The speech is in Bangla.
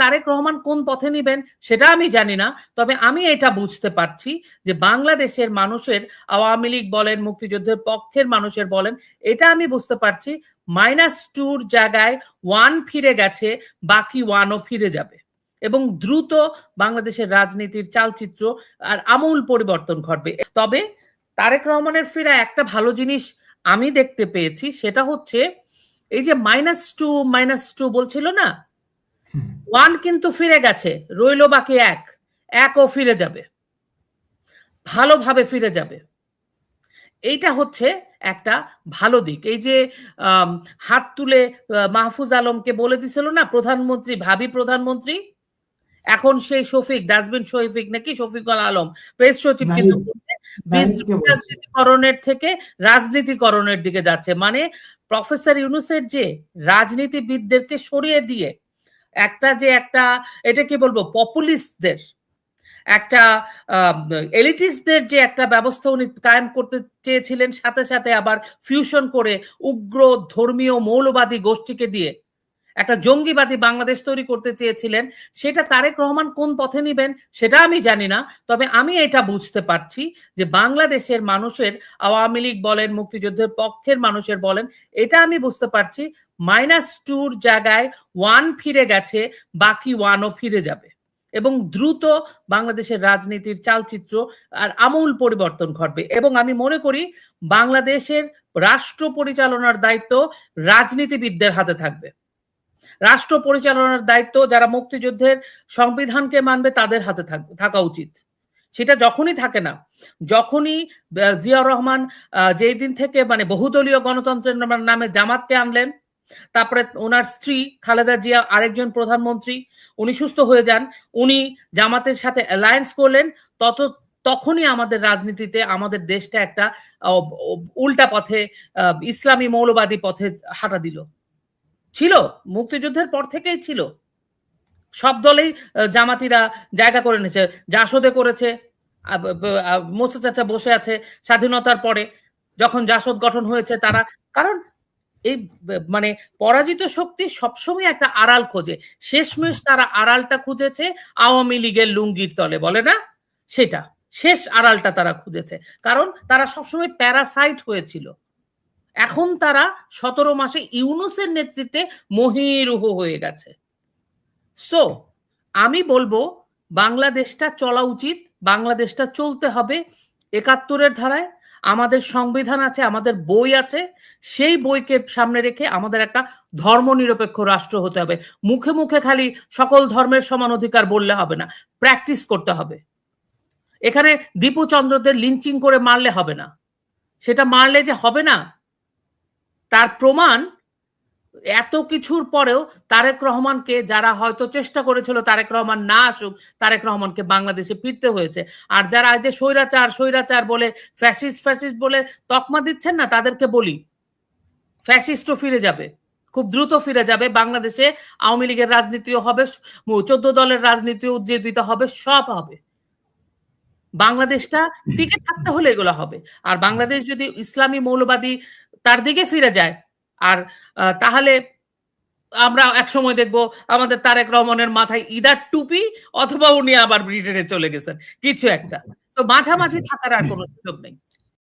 তারেক রহমান কোন পথে নিবেন সেটা আমি জানি না, তবে আমি এটা বুঝতে পারছি যে বাংলাদেশের মানুষের, আওয়ামী লীগ বলেন, মুক্তিযুদ্ধের পক্ষের মানুষের বলেন, এটা আমি বুঝতে পারছি মাইনাস টুর জায়গায় ওয়ান ফিরে গেছে, বাকি ওয়ানও ফিরে যাবে। এবং দ্রুত বাংলাদেশের রাজনীতির চালচিত্র আর আমূল পরিবর্তন ঘটবে। তবে তারেক রহমানের ফিরা একটা ভালো জিনিস আমি দেখতে পেয়েছি, সেটা হচ্ছে এই যে মাইনাস টু মাইনাস টু বলছিল না ওয়ান কিন্তু ফিরে গেছে রইল বাকি এক একও ফিরে যাবে ভালোভাবে ফিরে যাবে। এইটা হচ্ছে একটা ভালো দিক। এই যে হাত তুলে মাহফুজ আলমকে বলে দিছিল না প্রধানমন্ত্রী ভাবি প্রধানমন্ত্রী? এখন সেই শফিক ডাস্টবিন শফিক নাকি? শফিকুল আলম প্রেস সচিব কিন্তু রাজনীতিকরণের থেকে রাজনীতিকরণের দিকে যাচ্ছে। মানে প্রফেসর ইউনুসের যে রাজনীতিবিদদেরকে সরিয়ে দিয়ে একটা যে একটা, এটা কি বলব পপুলিস্টদের একটা এলিটিসদের যে একটা ব্যবস্থা উনি কায়েম করতে চেয়েছিলেন, সাথে সাথে আবার ফিউশন করে উগ্র ধর্মীয় মৌলবাদী গোষ্ঠীকে দিয়ে একটা জঙ্গিবাদী বাংলাদেশ তৈরি করতে চেয়েছিলেন, সেটা তারেক রহমান কোন পথে নিবেন সেটা আমি জানি না, তবে আমি এটা বুঝতে পারছি যে বাংলাদেশের মানুষের, আওয়ামী লীগ বলেন, মুক্তিযুদ্ধের পক্ষের মানুষের বলেন, এটা আমি বুঝতে পারছি মাইনাস টুর জায়গায় ওয়ান ফিরে গেছে, বাকি ওয়ানও ফিরে যাবে। এবং দ্রুত বাংলাদেশের রাজনীতির চালচিত্র আর আমূল পরিবর্তন ঘটবে। এবং আমি মনে করি, বাংলাদেশের রাষ্ট্র পরিচালনার দায়িত্ব রাজনীতিবিদদের হাতে থাকবে। রাষ্ট্র পরিচালনার দায়িত্ব যারা মুক্তিযুদ্ধের সংবিধানকে মানবে তাদের হাতে থাকা উচিত। সেটা যখনই থাকে না, যখনই জিয়াউর রহমান যেই দিন থেকে মানে বহুদলীয় গণতন্ত্রের নামে জামাতকে আনলেন, তারপরে ওনার স্ত্রী খালেদা জিয়া, আরেকজন প্রধানমন্ত্রী, উনি সুস্থ হয়ে যান, উনি জামাতের সাথে অ্যালায়েন্স করলেন, তত, তখনই আমাদের রাজনীতিতে, আমাদের দেশটা একটা উল্টা পথে ইসলামী মৌলবাদী পথে হাঁটা দিল। ছিল, মুক্তিযুদ্ধের পর থেকেই ছিল। সব দলেই জামাতিরা জায়গা করে নিয়েছে, জাসদে করেছে মোস্তা চাচা বসে আছে স্বাধীনতার পরে। যখন জাসদ গঠন হয়েছে তারা, কারণ এই মানে পরাজিত শক্তি সবসময় একটা আড়াল খোঁজে। শেষমেশ তারা আড়ালটা খুঁজেছে আওয়ামী লীগের লুঙ্গির তলে, বলে না? সেটা, শেষ আড়ালটা তারা খুঁজেছে। কারণ তারা সবসময় প্যারাসাইট হয়েছিল। এখন তারা সতেরো মাসে ইউনুসের নেতৃত্বে মহিরুহ হয়ে গেছে। সো আমি বলব বাংলাদেশটা চলা উচিত, বাংলাদেশটা চলতে হবে একাত্তরের ধারায়। আমাদের সংবিধান আছে, আমাদের বই আছে, সেই বইকে সামনে রেখে আমাদের একটা ধর্মনিরপেক্ষ রাষ্ট্র হতে হবে। মুখে মুখে খালি সকল ধর্মের সমান অধিকার বললে হবে না, প্র্যাকটিস করতে হবে। এখানে দীপু চন্দ্রদের লিঞ্চিং করে মারলে হবে না। সেটা মারলে যে হবে না তার প্রমাণ এত কিছুর পরেও তারেক রহমানকে যারা হয়তো চেষ্টা করেছিল তারেক রহমান না আসুক, তারেক রহমানকে বাংলাদেশে ফিরতে হয়েছে। আর যারা যে স্বৈরাচার স্বৈরাচার বলে, ফ্যাসিস্ট ফ্যাসিস্ট বলে তকমা দিচ্ছেন না, তাদেরকে বলি, ফ্যাসিস্টও ফিরে যাবে, খুব দ্রুত ফিরে যাবে। বাংলাদেশে আওয়ামী লীগের রাজনীতিও হবে, চোদ্দ দলের রাজনীতিও উজ্জীবিত হবে, সব হবে। বাংলাদেশটা টিকে থাকতে হলে এগুলো হবে। আর বাংলাদেশ যদি ইসলামী মৌলবাদী তার দিকে ফিরে যায়। আর তাহলে আমরা এক সময় দেখব আমাদের তারেক রহমানের মাথায় ইদার টুপি অথবা উনি আবার ব্রিটেনে চলে গেছেন। কিছু একটা। তো মাঝামাঝি থাকার আর কোনো সুযোগ নেই।